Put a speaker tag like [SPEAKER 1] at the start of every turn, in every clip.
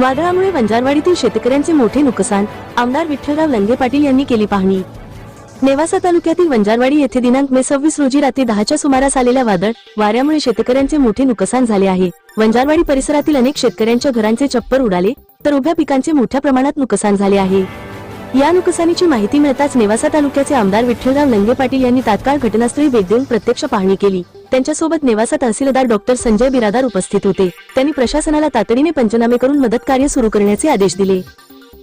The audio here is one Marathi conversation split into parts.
[SPEAKER 1] वादळामुळे वंजारवाडीतील शेतकऱ्यांचे मोठे नुकसान आमदार विठ्ठलराव लंगे पाटील यांनी केली पाहणी. नेवासा तालुक्यातील वंजारवाडी येथे दिनांक मे सव्वीस रोजी रात्री दहाच्या सुमारास आलेल्या वादळ वाऱ्यामुळे शेतकऱ्यांचे मोठे नुकसान झाले आहे. वंजारवाडी परिसरातील अनेक शेतकऱ्यांच्या घरांचे चप्पर उडाले तर उभ्या पिकांचे मोठ्या प्रमाणात नुकसान झाले आहे. या नुकसानीची माहिती मिळताच नेवासा तालुक्याचे आमदार विठ्ठलराव लंगे पाटील यांनी तात्काळ घटनास्थळी भेट देऊन प्रत्यक्ष पाहणी केली. त्यांच्यासोबत नेवासा तहसीलदार डॉक्टर संजय बिरादार उपस्थित होते. त्यांनी प्रशासनाला तातडीने पंचनामे करून मदत कार्य सुरू करण्याचे आदेश दिले.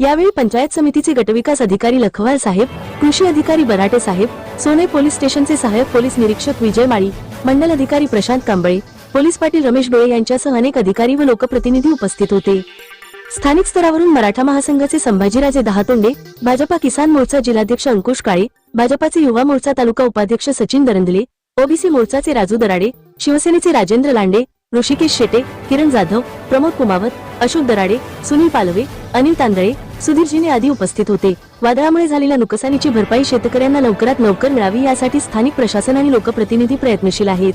[SPEAKER 1] यावेळी पंचायत समितीचे गटविकास अधिकारी लखवाल साहेब कृषी अधिकारी बराटे साहेब सोने पोलीस स्टेशनचे सहाय्यक पोलीस निरीक्षक विजय माळी मंडल अधिकारी प्रशांत कांबळे पोलीस पाटील रमेश डोळे यांच्यासह अनेक अधिकारी व लोकप्रतिनिधी उपस्थित होते. स्थानिक स्तरावरून मराठा महासंघाचे संभाजीराजे दहातोंडे भाजपा किसान मोर्चा जिल्हाध्यक्ष अंकुश काळे भाजपाचे युवा मोर्चा तालुका उपाध्यक्ष सचिन दरंदले ओबीसी मोर्चाचे राजू दराडे शिवसेनेचे राजेंद्र लांडे ऋषिकेश शेटे किरण जाधव प्रमोद कुमावत अशोक दराडे सुनील पालवे अनिल तांदळे सुधीरजीने आदी उपस्थित होते. वादळामुळे झालेल्या नुकसानीची भरपाई शेतकऱ्यांना लवकरात लवकर मिळावी यासाठी स्थानिक प्रशासन आणि लोकप्रतिनिधी प्रयत्नशील आहेत.